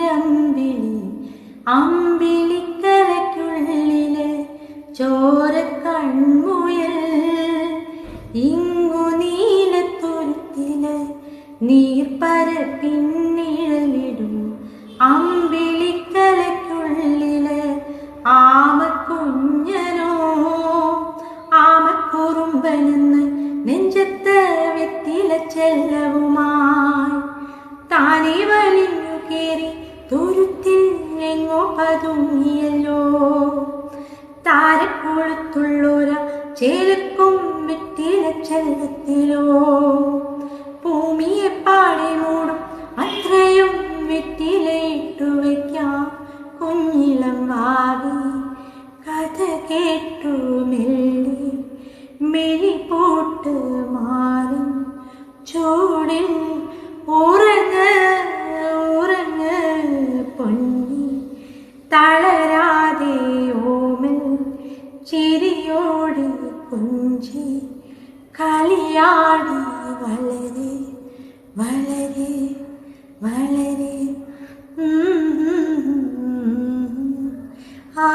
മിന്നി അമ്പിളിക്കരയ്ക്കുള്ളിലെ ചോര കൺമുയൽ ഇങ്ങു നീലത്തുരുത്തിൽ നീർപ്പരപ്പിന്നിഴലിടും അമ്പിളിക്കലയ്ക്കുള്ളിൽ ആമക്കുഞ്ഞനോ. ആമക്കുറുമ്പനെന്ന് നെഞ്ചത്ത് വെത്തില ചെല്ലവുമായി. താനെ വലിഞ്ഞു കേറി തുരുത്തിൽ എങ്ങോ പതുങ്ങിയല്ലോ. താരക്കുളത്തുള്ളൊര ചേലക്കും വെറ്റില ചെല്ലത്തിലോ ഭൂമിയെ പാടെ മൂടും അത്രയും വെറ്റിലയിട്ടു വയ്ക്കാം കുഞ്ഞിളം വാവി കഥ കേട്ടു മെല്ലി. മെലി പോട്ട് മാറി ചൂടിൽ ഉറങ്ങ് തളരാതെ ഓമൻ ചിരിയോടി കുഞ്ചി കളിയാടി വളരെ വളരെ വളരെ. ആ